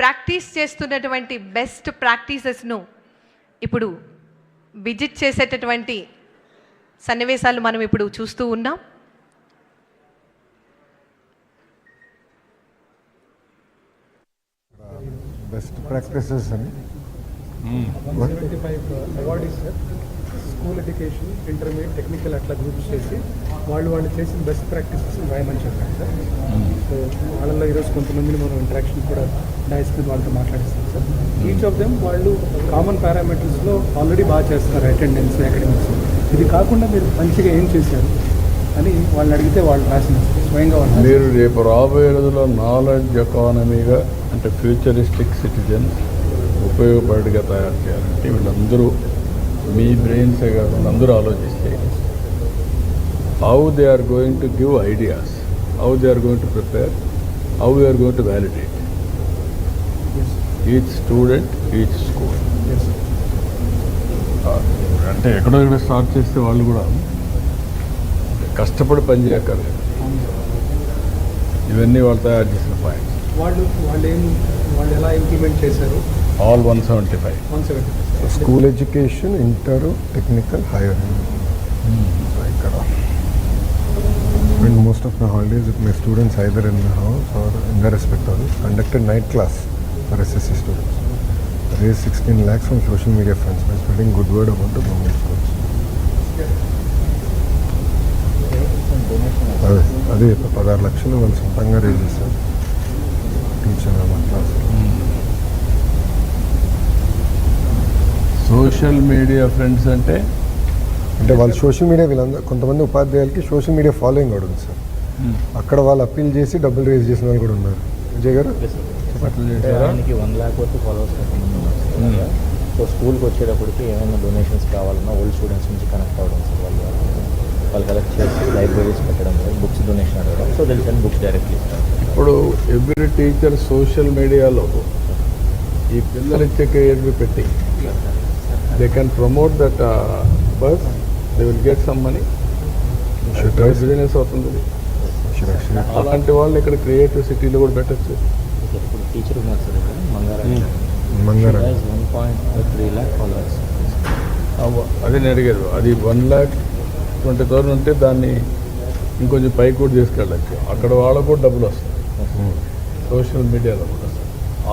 Practice చేస్తున్నటువంటి best ప్రాక్టీసెస్ను ఇప్పుడు visit చేసేటటువంటి సన్నివేశాలు మనం ఇప్పుడు చూస్తూ ఉన్నాం. బెస్ట్ ప్రాక్టీసెస్ అని twenty five awardees sir school education intermediate technical అట్లా గ్రూప్స్ చేసి వాళ్ళు వాళ్ళు చేసిన బెస్ట్ ప్రాక్టీసెస్ రాయమని చెప్పారు సార్ సో వాళ్ళలో ఈరోజు కొంతమందిని మనం ఇంటరాక్షన్ కూడా డైస్ మీద వాళ్ళతో మాట్లాడిస్తాం సార్ ఈచ్ ఆఫ్ దెమ్ వాళ్ళు కామన్ పారామీటర్స్లో ఆల్రెడీ బాగా చేస్తారు అటెండెన్స్ అకాడమిక్స్ ఇది కాకుండా మీరు మంచిగా ఏం చేశారు అని వాళ్ళని అడిగితే వాళ్ళు రాసిన స్వయంగా వాళ్ళు మీరు రేపు రాబోయే రోజుల్లో నాలెడ్జ్ ఎకానమీగా అంటే ఫ్యూచరిస్టిక్ సిటిజన్స్ ఉపయోగపడిగా తయారు చేయాలంటే వీళ్ళందరూ మీ బ్రెయిన్సే కాకుండా అందరూ ఆలోచిస్తే how they are going to give ideas how they are going to prepare how they are going to validate each student each school అంటే ఎక్కడో ఎక్కడ స్టార్ట్ చేస్తే వాళ్ళు కూడా కష్టపడి పని చేయక్కర్లేదు. ఇవన్నీ వాళ్ళు తయారు చేసిన పాయింట్స్ వాళ్ళు వాళ్ళు ఏం all one seventy five school education inter technical higher ఇక్కడ. And most of my holidays it my students hider in house are in the respect are conducted night class for SSC students raise sixteen lakhs on social media friends my spending good word about government schools అదే అదే పదహారు లక్షలు వాళ్ళు సొంతంగా raise చేస్తారు teacher class social media friends అంటే? అంటే వాళ్ళు సోషల్ మీడియా వీళ్ళందరూ కొంతమంది ఉపాధ్యాయులకి సోషల్ మీడియా ఫాలోయింగ్ కూడా ఉంది సార్. అక్కడ వాళ్ళు అప్పీల్ చేసి డబ్బులు రేజ్ చేసిన వాళ్ళు కూడా ఉన్నారు. విజయ్ గారు? ఆయనకి వన్ ల్యాక్ వరకు ఫాలోవర్స్. సో స్కూల్కి వచ్చేటప్పటికి ఏమైనా డొనేషన్స్ కావాలన్నా ఓల్డ్ స్టూడెంట్స్ నుంచి కనెక్ట్ అవ్వడం సార్ వాళ్ళు. వాళ్ళు కలెక్ట్ చేసి లైబ్రరీస్ పెట్టడం సార్ బుక్స్ డొనేషన్ అడగడం. So they'll send books directly ఇప్పుడు ఎవ్రీ టీచర్ సోషల్ మీడియాలో ఈ పిల్లలు ఇచ్చే కెరియర్ పెట్టి they can promote that bus they will get some money Should try. Business అవుతుంది. అలాంటి వాళ్ళు ఇక్కడ క్రియేటివ్ సిటీలో కూడా పెట్టచ్చు. టీచర్ ఉన్నారు సార్ ఇక్కడ మంగారా. మంగారా. One point three lakh followers అదే నేను అడిగారు. అది వన్ ల్యాక్ ట్వంటీ థౌసండ్ ఉంటే దాన్ని ఇంకొంచెం పైకి కూడా తీసుకెళ్ళచ్చు. అక్కడ వాళ్ళకు కూడా డబ్బులు వస్తాయి. సోషల్ మీడియాలో కూడా.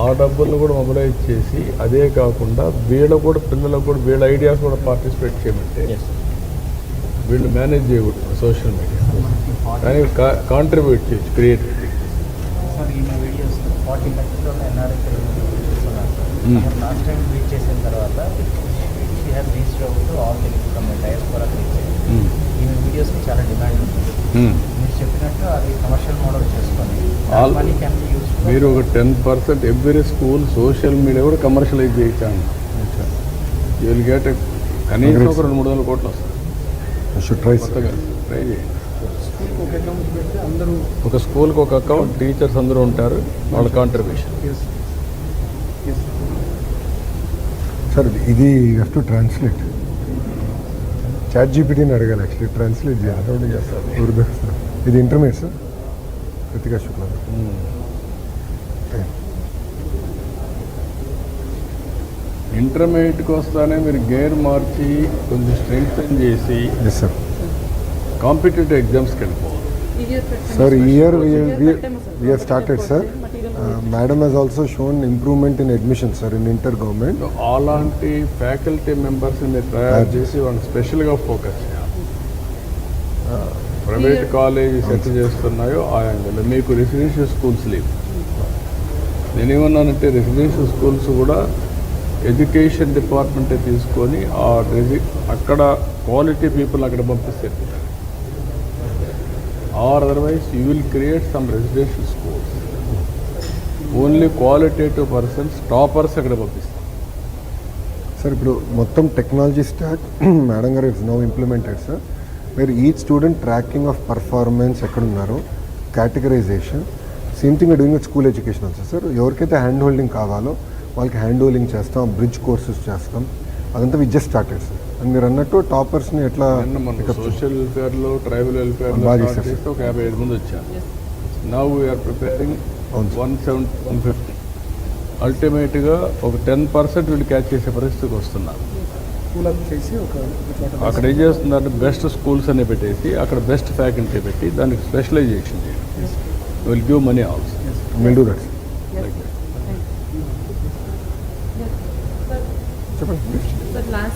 ఆ డబ్బులను కూడా మొబిలైజ్ చేసి అదే కాకుండా వీళ్ళకు కూడా పిల్లలకు కూడా వీళ్ళ ఐడియాస్ కూడా పార్టిసిపేట్ చేయమంటే వీళ్ళు మేనేజ్ చేయకూడదు సోషల్ మీడియా. కానీ కాంట్రిబ్యూట్ చేయొచ్చు క్రియేటివిటీ సార్ ఈ వీడియోస్ ఫార్టీ కంట్రీలో NRI Hmm. Last time reach చేసిన తర్వాత she has reach out all Telugu from diaspora reach ఈ వీడియోస్కి చాలా డిమాండ్ ఉంది. మీరు ఒక ten percent every school social media కూడా కమర్షియలైజ్ చేయించాను యూ విల్ గెట్ కనీసం ఒక రెండు మూడు వందల కోట్లు వస్తాయి. షుడ్ ట్రై చేయండి ఒక స్కూల్కి ఒక అకౌంట్ టీచర్స్ అందరూ ఉంటారు వాళ్ళ కాంట్రిబ్యూషన్ సార్ ఇది హ్యావ్ టు ట్రాన్స్లేట్ చాట్ జీపీటీని అడగాలి యాక్చువల్లీ ట్రాన్స్లేట్ చేయాలి. అదొకటి చేస్తారు ఇది ఇంటర్మీడియట్ సార్ కృతికా శుక్లా. ఇంటర్మీడియట్కి వస్తానే మీరు గేర్ మార్చి కొంచెం స్ట్రెంగ్తన్ చేసి ఎస్ సార్ కాంపిటేటివ్ ఎగ్జామ్స్కి వెళ్ళిపోవాలి we we have started, sir. Uh, Madam has also shown improvement in admission, sir, in inter-government. అలాంటి ఫ్యాకల్టీ మెంబర్స్ని మీరు తయారు చేసి వాళ్ళని స్పెషల్గా ఫోకస్ చేయాలి. ప్రైవేట్ కాలేజ్ సెట్ చేస్తున్నాయో ఆ యాంగిల్ మీకు రెసిడెన్షియల్ స్కూల్స్ లేవు. నేనేమన్నానంటే రెసిడెన్షియల్ స్కూల్స్ కూడా ఎడ్యుకేషన్ డిపార్ట్మెంటే తీసుకొని ఆ రెసి అక్కడ క్వాలిటీ పీపుల్ అక్కడ పంపిస్తే or otherwise you will create some residential schools. Only qualitative persons toppers అక్కడ పంపిస్తారు. సార్ ఇప్పుడు మొత్తం టెక్నాలజీ స్టాక్ మేడం గారు ఇస్ నో ఇంప్లిమెంటెడ్ సార్. మీరు each student tracking of performance ఎక్కడ ఉన్నారో categorisation same thing doing with school education also sir ఎవరికైతే hand holding కావాలో వాళ్ళకి హ్యాండ్ హోల్డింగ్ చేస్తాం బ్రిడ్జ్ కోర్సెస్ చేస్తాం. అదంతా with just started sir and మీరు అన్నట్టు టాపర్స్ని ఎట్లా? సోషల్ వెల్ఫేర్లో ట్రైబల్ వెల్ఫేర్లో. చేస్తే ఒక యాభై ఐదు మంది వచ్చారు. Now we're preparing. One seven one fifty అల్టిమేట్గా ఒక టెన్ పర్సెంట్ వీళ్ళు క్యాచ్ చేసే పరిస్థితికి వస్తున్నారు. స్కూల్ అప్ చేసి ఒక ఒక చోట అక్కడ ఏం చేస్తుందంటే బెస్ట్ స్కూల్స్ అనే పెట్టేసి అక్కడ బెస్ట్ ఫ్యాకల్టీ పెట్టి దానికి స్పెషలైజేషన్ చేయండి will give money also will do that చెప్పండి